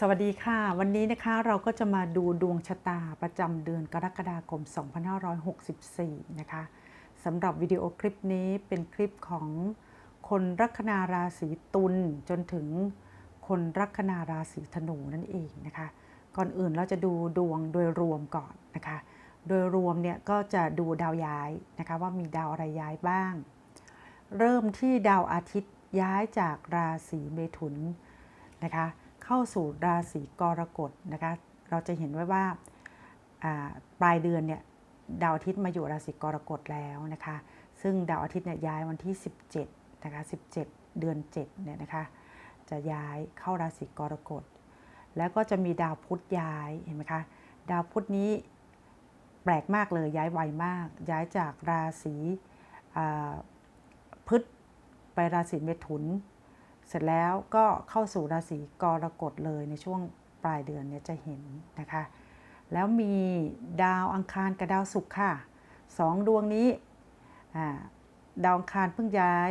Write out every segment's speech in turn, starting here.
สวัสดีค่ะ วันนี้นะคะเราก็จะมาดูดวงชะตาประจำเดือนกรกฎาคม 2564 นะคะสำหรับวิดีโอคลิปนี้เป็นคลิปของคนลัคนาราศีตุลจนถึงคนลัคนาราศีธนูนั่นเองนะคะ ก่อนอื่นเราจะดูดวงโดยรวมก่อนนะคะ โดยรวมเนี่ยก็จะดูดาวย้ายนะคะว่ามีดาวอะไรย้ายบ้าง เริ่มที่ดาวอาทิตย์ย้ายจากราศีเมถุนนะคะ เข้าสู่ราศีกรกฎนะคะเราจะเห็นไว้ว่าปลายเดือนเนี่ยดาวอาทิตย์มาอยู่ราศีกรกฎแล้วนะคะ ซึ่งดาวอาทิตย์เนี่ยย้ายวันที่ 17นะคะ17 เดือน7เนี่ยนะคะจะย้ายเข้าราศีกรกฎ แล้วก็จะมีดาวพุธย้ายเห็นไหมคะดาวพุธนี้แปลกมากเลยย้ายไวมาก ย้ายจากราศีพฤษไปราศีเมถุน เสร็จแล้วก็เข้าสู่ราศีกรกฎเลยในช่วงปลายเดือนเนี้จะเห็นนะคะ แล้วมีดาวอังคารกับดาวศุกร์ค่ะสองดวงนี้ดาวอังคารเพิ่งย้าย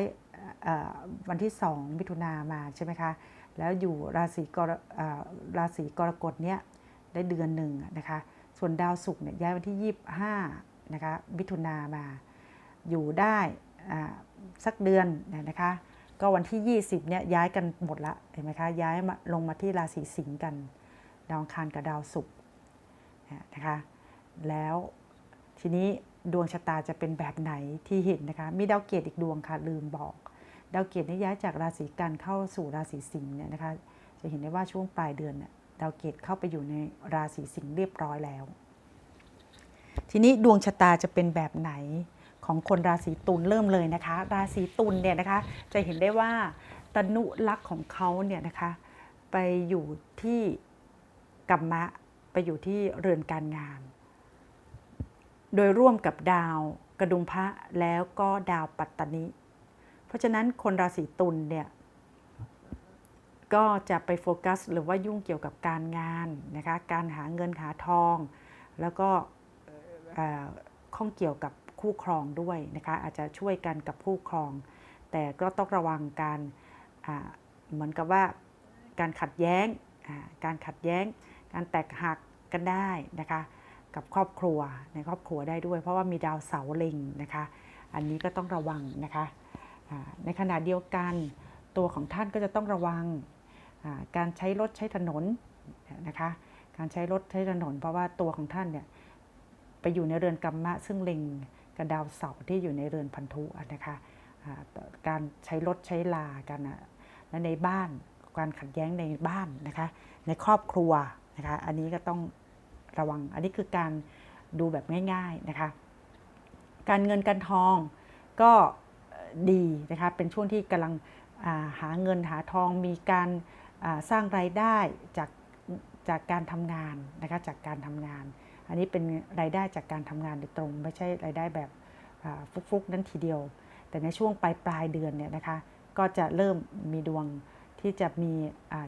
วันที่ 2 มิถุนามาใช่ไหมคะ แล้วอยู่ราศีกรราศีกรกฎเนี้ยได้เดือนหนึ่งนะคะ ส่วนดาวศุกร์เนี่ยย้ายวันที่ 25นะคะมิถุนามา อยู่ได้สักเดือนนะคะ ก็วันที่ 20เนี่ยย้ายกันหมดละเห็นไหมคะย้ายมาลงมาที่ราศีสิงห์กัน ดาวคารกับดาวศุกร์นะคะแล้วทีนี้ดวงชะตาจะเป็นแบบไหนที่เห็นนะคะมีดาวเกตอีกดวงค่ะลืมบอก ดาวเกตนี่ย้ายจากราศีกันเข้าสู่ราศีสิงห์เนี่ยนะคะจะเห็นได้ว่าช่วงปลายเดือนเนี่ยดาวเกตเข้าไปอยู่ในราศีสิงห์เรียบร้อยแล้ว ทีนี้ดวงชะตาจะเป็นแบบไหน ของคนราศีตุลเริ่มเลยนะคะ ราศีตุลเนี่ยนะคะ จะเห็นได้ว่าตนุลักษ์ของเขาเนี่ยนะคะ ไปอยู่ที่กัมมะ ไปอยู่ที่เรือนการงาน โดยร่วมกับดาวกระดุมพระแล้วก็ดาวปัตตนิเพราะฉะนั้นคนราศีตุลเนี่ยก็จะไปโฟกัสหรือว่ายุ่งเกี่ยวกับการงานนะคะ การหาเงินหาทอง แล้วก็ข้องเกี่ยวกับ คู่ครองด้วยนะคะอาจจะช่วยกันกับคู่ครอง แต่ก็ต้องระวังการเหมือนกับว่าการขัดแย้งการขัดแย้ง การแตกหักกันได้นะคะกับครอบครัวในครอบครัวได้ด้วย เพราะว่ามีดาวเสาเล็งนะคะ อันนี้ก็ต้องระวังนะคะในขณะเดียวกันตัวของท่านก็จะต้องระวังการใช้รถใช้ถนนนะคะการใช้รถใช้ถนน เพราะว่าตัวของท่านเนี่ยไปอยู่ในเรือนกรรมะซึ่งเล็ง กับดาวเสาร์ที่อยู่ในเรือนพันธุนะคะการใช้รถใช้ลากันอะและในบ้านการขัดแย้งในบ้านนะคะในครอบครัวนะคะอันนี้ก็ต้องระวังอันนี้คือการดูแบบง่ายๆนะคะการเงินการทองก็ดีนะคะเป็นช่วงที่กำลังาหาเงินหาทองมีการาสร้างรายได้จากจากการทำงานนะคะจากการทำงาน อันนี้เป็นรายได้จากการทำงานโดยตรง ไม่ใช่รายได้แบบฟุกๆ นั้นทีเดียว แต่ในช่วงปลายปลายเดือนเนี่ยนะคะ ก็จะเริ่มมีดวงที่จะมี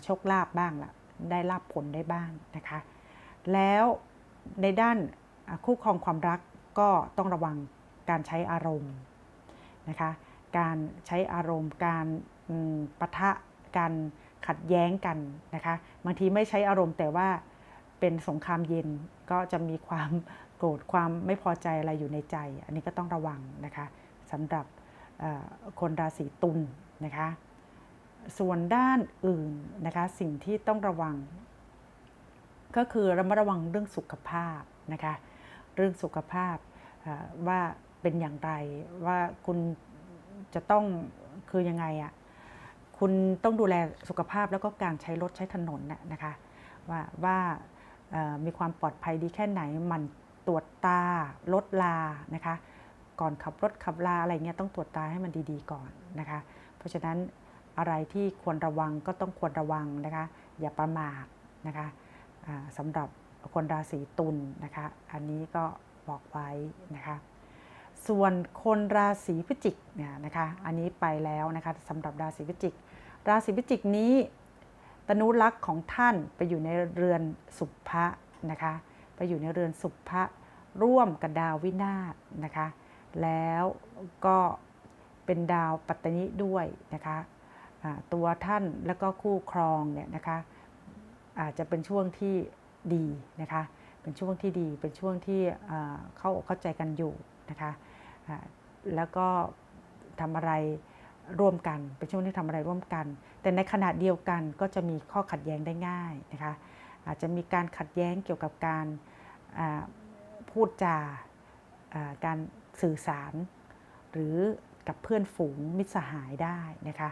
โชคลาภบ้างละได้ลาบผลได้บ้างนะคะ แล้วในด้านคู่ครองความรักก็ต้องระวังการใช้อารมณ์นะคะ การใช้อารมณ์ การปะทะการขัดแย้งกันนะคะ บางทีไม่ใช้อารมณ์แต่ว่าเป็นสงครามเย็น ก็จะมีความโกรธความไม่พอใจอะไรอยู่ในใจ อันนี้ก็ต้องระวังนะคะสำหรับคนราศีตุลนะคะ ส่วนด้านอื่นนะคะสิ่งที่ต้องระวัง ก็คือระมัดระวังเรื่องสุขภาพนะคะเรื่องสุขภาพว่าเป็นอย่างไรว่าคุณจะต้องคือยังไงอะ่ะคุณต้องดูแลสุขภาพแล้วก็การใช้รถใช้ถนนน่ะนะคะว่าว่า มีความปลอดภัยดีแค่ไหน มันตรวจตาลดลานะคะ ก่อนขับรถขับลาอะไรเงี้ยต้องตรวจตาให้มันดีๆก่อนนะคะ เพราะฉะนั้นอะไรที่ควรระวังก็ต้องควรระวังนะคะ อย่าประมาทนะคะสำหรับคนราศีตุลนะคะ อันนี้ก็บอกไว้นะคะ ส่วนคนราศีพิจิกเนี่ยนะคะ อันนี้ไปแล้วนะคะสำหรับราศีพิจิก ราศีพิจิกนี้ ตนุลักษณ์ของท่านไปอยู่ในเรือนสุภะนะคะ ไปอยู่ในเรือนสุภะร่วมกับดาววินาศนะคะ แล้วก็เป็นดาวปัตตนิด้วยนะคะตัวท่านแล้วก็คู่ครองเนี่ยนะคะอาจจะเป็นช่วงที่ดีนะคะ เป็นช่วงที่ดี เป็นช่วงที่เข้าอกเข้าใจกันอยู่นะคะ แล้วก็ทำอะไร ร่วมกันเป็นช่วงที่ทำอะไรร่วมกัน แต่ในขณะเดียวกันก็จะมีข้อขัดแย้งได้ง่ายนะคะอาจจะมีการขัดแย้งเกี่ยวกับการพูดจาการสื่อสาร หรือกับเพื่อนฝูงมิตรสหายได้นะคะ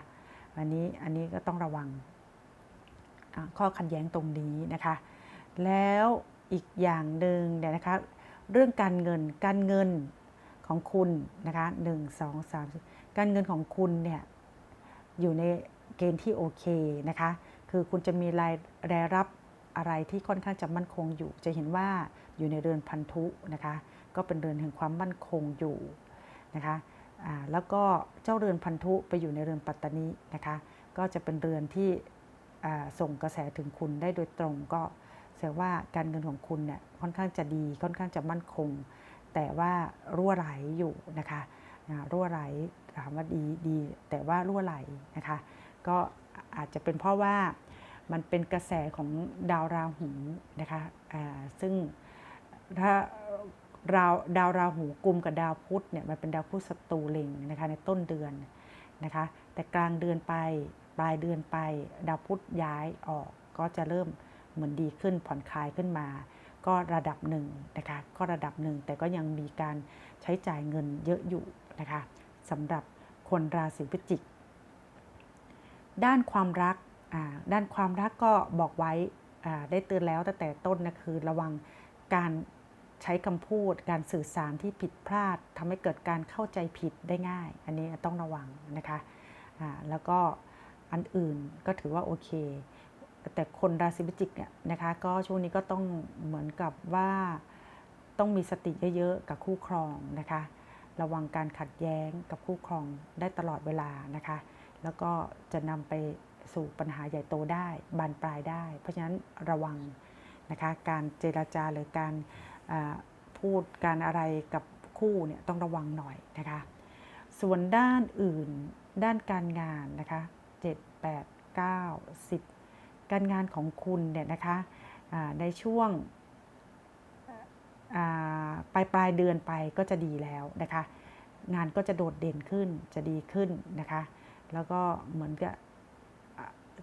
อันนี้อันนี้ก็ต้องระวังข้อขัดแย้งตรงนี้นะคะ แล้วอีกอย่างหนึ่งเนี่ยนะคะเรื่องการเงินการเงินของคุณนะคะหนึ่งสองสามสี่ การเงินของคุณเนี่ยอยู่ในเกณฑ์ที่โอเคนะคะ คือคุณจะมีรายรายรับอะไรที่ค่อนข้างจะมั่นคงอยู่ จะเห็นว่าอยู่ในเรือนพันธุนะคะ ก็เป็นเรือนแห่งความมั่นคงอยู่นะคะแล้วก็เจ้าเรือนพันธุไปอยู่ในเรือนปัตตานีนะคะ ก็จะเป็นเรือนที่ส่งกระแสถึงคุณได้โดยตรงก็แสดงว่าการเงินของคุณเนี่ยค่อนข้างจะดีค่อนข้างจะมั่นคง แต่ว่ารั่วไหลอยู่นะคะรั่วไหล ถามว่าดีดี แต่ว่ารั่วไหลนะคะ ก็อาจจะเป็นเพราะว่ามันเป็นกระแสของดาวราหูนะคะซึ่งถ้าดาวดาวราหูกลุ่มกับดาวพุธเนี่ยมันเป็นดาวพุธศัตรูเล็งนะคะในต้นเดือนนะคะ แต่กลางเดือนไปปลายเดือนไปดาวพุธย้ายออกก็จะเริ่มเหมือนดีขึ้นผ่อนคลายขึ้นมา ก็ระดับหนึ่งนะคะก็ระดับหนึ่งแต่ก็ยังมีการใช้จ่ายเงินเยอะอยู่นะคะ สำหรับคนราศีพิจิก ด้านความรัก ด้านความรักก็บอกไว้ได้เตือนแล้วตั้งแต่ต้นนะคือระวังการใช้คำพูด การสื่อสารที่ผิดพลาดทำให้เกิดการเข้าใจผิดได้ง่าย อันนี้ต้องระวังนะคะแล้วก็อันอื่นก็ถือว่าโอเค แต่คนราศีพิจิกเนี่ยนะคะก็ช่วงนี้ก็ต้องเหมือนกับว่าต้องมีสติเยอะๆกับคู่ครองนะคะ ระวังการขัดแย้งกับคู่ครองได้ตลอดเวลานะคะ แล้วก็จะนำไปสู่ปัญหาใหญ่โตได้บานปลายได้ เพราะฉะนั้นระวังนะคะการเจราจาหรือการพูดการอะไรกับคู่เนี่ยต้องระวังหน่อยนะคะ ส่วนด้านอื่นด้านการงานนะคะ7 8 9 10 การงานของคุณเนี่ยนะคะในช่วง ปลายปลายเดือนไปก็จะดีแล้วนะคะ งานก็จะโดดเด่นขึ้นจะดีขึ้นนะคะ แล้วก็เหมือนกับ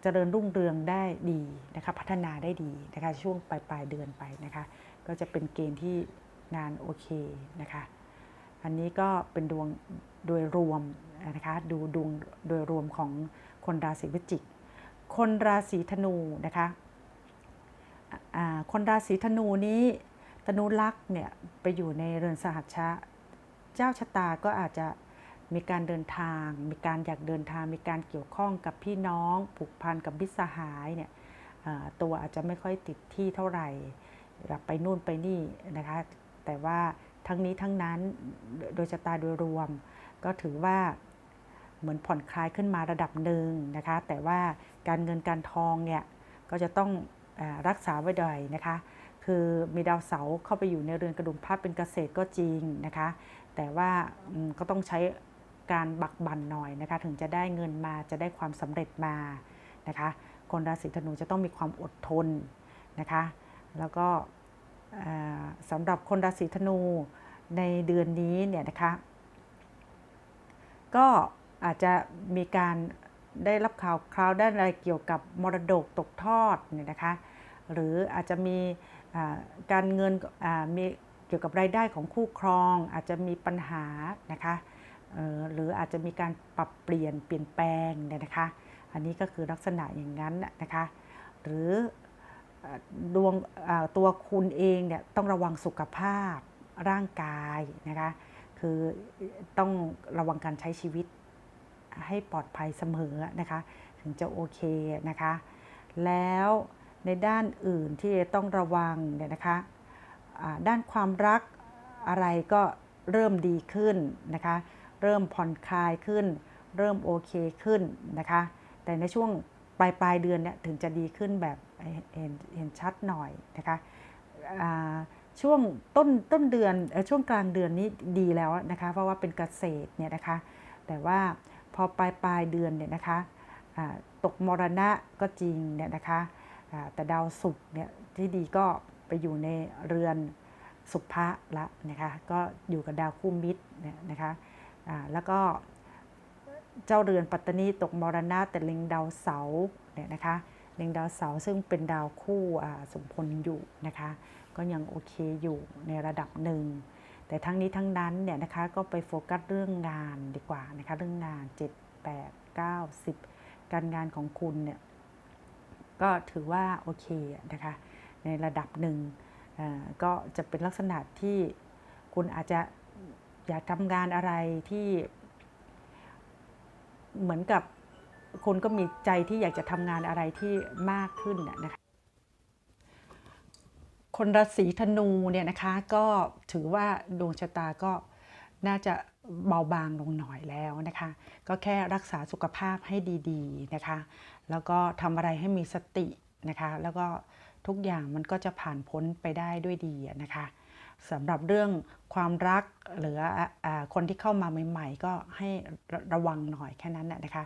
เจริญรุ่งเรืองได้ดีนะคะพัฒนาได้ดีนะคะช่วงปลายปลายเดือนไปนะคะ ก็จะเป็นเกณฑ์ที่งานโอเคนะคะ อันนี้ก็เป็นดวงโดยรวมนะคะดูดวงโดยรวมของคนราศีพิจิก คนราศีธนูนะคะคนราศีธนูนี้ ธนูลักษ์เนี่ยไปอยู่ในเรือนสหัชชะ เจ้าชะตาก็อาจจะมีการเดินทาง มีการอยากเดินทาง มีการเกี่ยวข้องกับพี่น้อง ผูกพันกับมิตรสหายเนี่ยตัวอาจจะไม่ค่อยติดที่เท่าไหร่อยากไปนู่นไปนี่นะคะ แต่ว่าทั้งนี้ทั้งนั้นโดยชะตาโดยรวม ก็ถือว่าเหมือนผ่อนคลายขึ้นมาระดับหนึ่งนะคะ แต่ว่าการเงินการทองเนี่ยก็จะต้องอรักษาไว้ดอยนะคะ คือมีดาวเสาร์เข้าไปอยู่ในเรือนกระดุมพระเป็นเกษตรก็จริงนะคะ แต่ว่าก็ต้องใช้การบักบันหน่อยนะคะ ถึงจะได้เงินมาจะได้ความสำเร็จมานะคะ คนราศีธนูจะต้องมีความอดทนนะคะ แล้วก็อ่าสำหรับคนราศีธนูในเดือนนี้เนี่ยนะคะ ก็อาจจะมีการได้รับข่าวคราวด้านอะไรเกี่ยวกับมรดกตกทอดเนี่ยนะคะ หรืออาจจะมีการเงินมีเกี่ยวกับรายได้ของคู่ครอง อาจจะมีปัญหานะคะหรืออาจจะมีการปรับเปลี่ยนเปลี่ยนแปลงเนี่ยนะคะ อันนี้ก็คือลักษณะอย่างนั้นนะคะ หรือดวงตัวคุณเองเนี่ยต้องระวังสุขภาพร่างกายนะคะ คือต้องระวังการใช้ชีวิตให้ปลอดภัยเสมอนะคะ ถึงจะโอเคนะคะ แล้ว ในด้านอื่นที่ต้องระวังเนี่ยนะคะด้านความรักอะไรก็เริ่มดีขึ้นนะคะ เริ่มผ่อนคลายขึ้น เริ่มโอเคขึ้นนะคะ แต่ในช่วงปลายปลายเดือนเนี่ยถึงจะดีขึ้นแบบเห็นเห็นชัดหน่อยนะคะช่วงต้นต้นเดือนเออช่วงกลางเดือนนี้ดีแล้วนะคะ เพราะว่าเป็นเกษตรเนี่ยนะคะ แต่ว่าพอปลายปลายเดือนเนี่ยนะคะตกมรณะก็จริงเนี่ยนะคะ แต่ดาวศุกร์เนี่ยที่ดีก็ไปอยู่ในเรือนสุภะละนะคะก็อยู่กับดาวคู่มิตรเนี่ยนะคะแล้วก็เจ้าเรือนปัตตานีตกมรณะแต่เล็งดาวเสาเนี่ยนะคะเล็งดาวเสาซึ่งเป็นดาวคู่สมพลอยู่นะคะก็ยังโอเคอยู่ในระดับหนึ่ง แต่ทั้งนี้ทั้งนั้นเนี่ยนะคะก็ไปโฟกัสเรื่องงานดีกว่านะคะเรื่องงาน 7 8 9 10 การงานของคุณเนี่ย ก็ถือว่าโอเคนะคะในระดับหนึ่งก็จะเป็นลักษณะที่คุณอาจจะอยากทำงานอะไรที่ เหมือนกับคุณก็มีใจที่อยากจะทำงานอะไรที่มากขึ้นนะนะคะคนราศีธนูเนี่ยนะคะก็ถือว่าดวงชะตาก็น่าจะ เบาบางลงหน่อยแล้วนะคะ ก็แค่รักษาสุขภาพให้ดีๆนะคะ แล้วก็ทำอะไรให้มีสตินะคะ แล้วก็ทุกอย่างมันก็จะผ่านพ้นไปได้ด้วยดีนะคะสำหรับเรื่องความรักหรืออคนที่เข้ามาใหม่ๆ ก็ให้ระวังหน่อยแค่นั้นนะคะ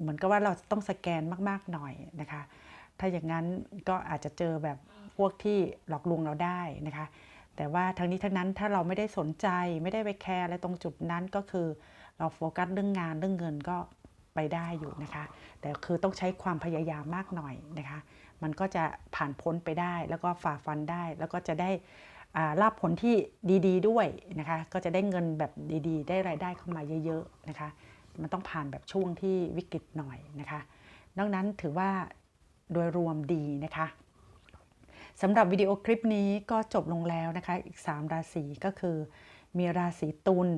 เหมือนกับว่าเราต้องสแกนมากๆหน่อยนะคะ ถ้าอย่างนั้นก็อาจจะเจอแบบพวกที่หลอกลวงเราได้นะคะ แต่ว่าทั้งนี้ทั้งนั้นถ้าเราไม่ได้สนใจไม่ได้ไปแคร์อะไรตรงจุดนั้นก็คือ เราโฟกัสเรื่องงานเรื่องเงินก็ไปได้อยู่นะคะ แต่คือต้องใช้ความพยายามมากหน่อยนะคะ มันก็จะผ่านพ้นไปได้ แล้วก็ฝ่าฟันได้ แล้วก็จะได้อ่ารับผลที่ดีๆด้วยนะคะ ก็จะได้เงินแบบดีๆ ได้รายได้เข้ามาเยอะๆนะคะ มันต้องผ่านแบบช่วงที่วิกฤตหน่อยนะคะ นอกนั้นถือว่าโดยรวมดีนะคะ สำหรับวิดีโอคลิปนี้ก็จบลงแล้วนะคะ อีก 3 ราศีก็คือ มีราศีตุล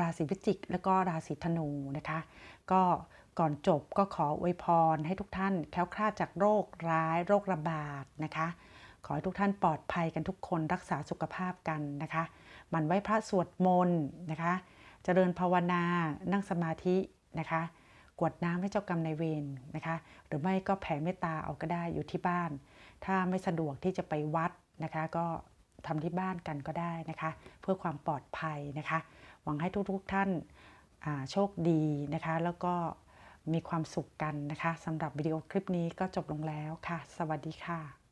ราศีพิจิก แล้วก็ราศีธนูนะคะ ก็ก่อนจบก็ขออวยพรให้ทุกท่านแคล้วคลาดจากโรคร้ายโรคระบาดนะคะ ขอให้ทุกท่านปลอดภัยกันทุกคนรักษาสุขภาพกันนะคะหมันไหว้พระสวดมนต์นะคะเจริญภาวนานั่งสมาธินะคะกวดน้ำให้เจ้ากรรมนายเวรนะคะ หรือไม่ก็แผ่เมตตาเอาก็ได้อยู่ที่บ้าน ถ้าไม่สะดวกที่จะไปวัดนะคะ ก็ทำที่บ้านกันก็ได้นะคะ เพื่อความปลอดภัยนะคะ หวังให้ทุกๆท่านาโชคดีนะคะ แล้วก็มีความสุขกันนะคะสำหรับวิดีโอคลิปนี้ก็จบลงแล้วค่ะ สวัสดีค่ะ